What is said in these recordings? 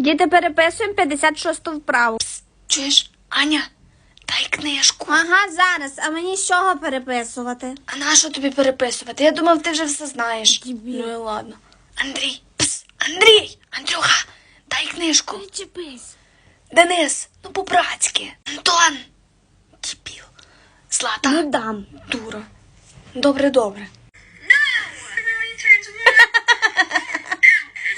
Діти переписуємо 56 вправу. Чуєш, Аня, дай книжку. Ага, зараз. А мені з чого переписувати? А на що тобі переписувати? Я думав, ти вже все знаєш. Дебіл. Ну і ладно. Андрій, пс, Андрій, Андрюха, дай книжку. Не чіпись. Денис, ну по-братськи. Антон, дебіл. Злата, Не дам. дура. Добре, добре.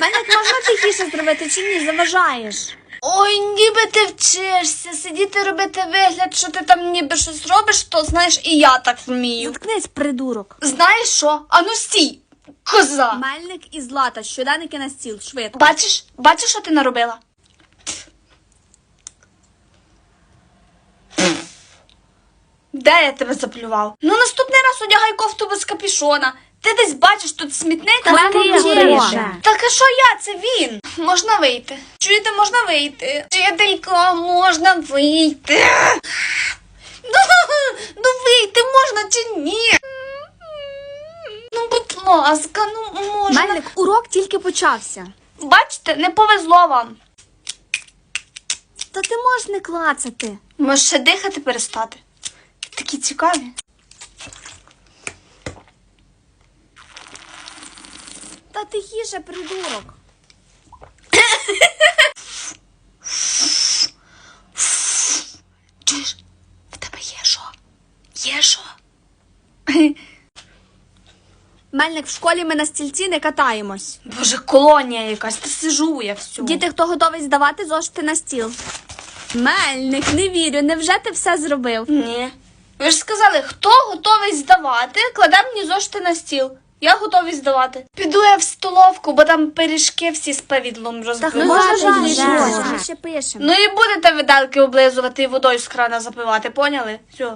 Мене можна тихіше зробити чи ні? Заважаєш. Ой, ніби ти вчишся, сидіти робити вигляд, що ти там ніби щось робиш, то знаєш, і я так вмію. Заткнись, придурок. Знаєш що? Ану стій, коза. Мельник і злата, щоденники на стіл, швидко. Бачиш, бачиш, що ти наробила? Де я тебе заплював? Ну наступний раз одягай кофту без капішона. Ти десь бачиш тут смітник, Та а ти доріжка. Так а що я? Це він. Можна вийти. Чуєте, можна вийти. Вчителько, можна вийти. Ну, ну вийти можна чи ні? Ну, будь ласка, ну можна. Мельник, урок тільки почався. Бачите, не повезло вам. Та ти можеш не клацати. Може ще дихати перестати? Такі цікаві. Та тихіше, придурок. Чуєш, в тебе є що? Є що? Мельник, в школі ми на стільці не катаємось. Боже, колонія якась, та сижу я всю. Діти, хто готовий здавати зошити на стіл? Мельник, не вірю, невже ти все зробив? Ні. Ви ж сказали, хто готовий здавати, кладе мені зошити на стіл. Я готовий здавати. Піду я в столовку, бо там пиріжки всі з повідлом Так розбили. ну Можна щось, ми ще пишемо. Ну і будете видалки облизувати і водою з крана запивати, поняли? Все.